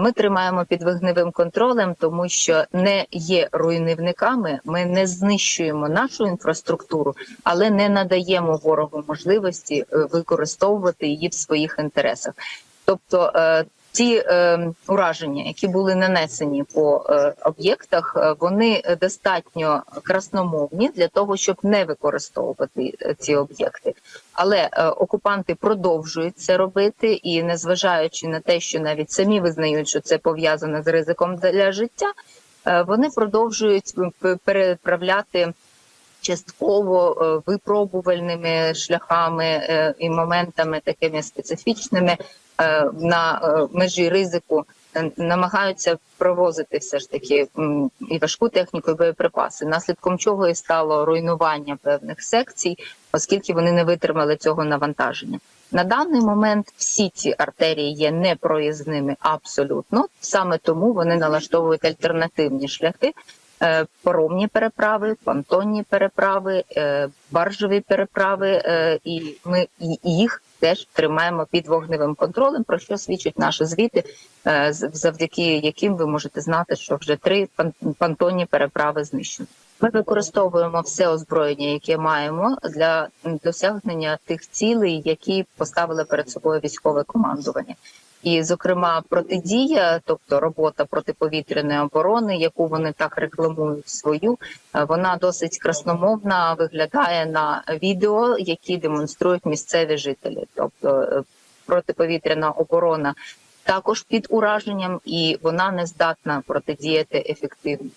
Ми тримаємо під вогневим контролем, тому що не є руйнівниками. Ми не знищуємо нашу інфраструктуру, але не надаємо ворогу можливості е, використовувати її в своїх інтересах. Тобто е, ті е, ураження, які були нанесені по е, об'єктах, е, вони достатньо красномовні для того, щоб не використовувати е, ці об'єкти. Але е, окупанти продовжують це робити, і незважаючи на те, що навіть самі визнають, що це пов'язано з ризиком для життя, е, вони продовжують переправляти частково е, випробувальними шляхами і моментами такими специфічними на е, межі ризику. е, Намагаються провозити все ж таки і важку техніку, і боєприпаси, наслідком чого і стало руйнування певних секцій, оскільки вони не витримали цього навантаження. На даний момент всі ці артерії є непроїзними абсолютно. Саме тому вони налаштовують альтернативні шляхи, е, паромні переправи, понтонні переправи, е, баржові переправи, е, і ми їх теж тримаємо під вогневим контролем, про що свідчать наші звіти, е, завдяки яким ви можете знати, що вже три пантонні переправи знищені. Ми використовуємо все озброєння, яке маємо для досягнення тих цілей, які поставили перед собою військове командування. І, зокрема, протидія, тобто робота протиповітряної оборони, яку вони так рекламують свою, е, вона досить красномовна виглядає на відео, які демонструють місцеві жителі. Тобто е, протиповітряна оборона також під ураженням, і вона не здатна протидіяти ефективно.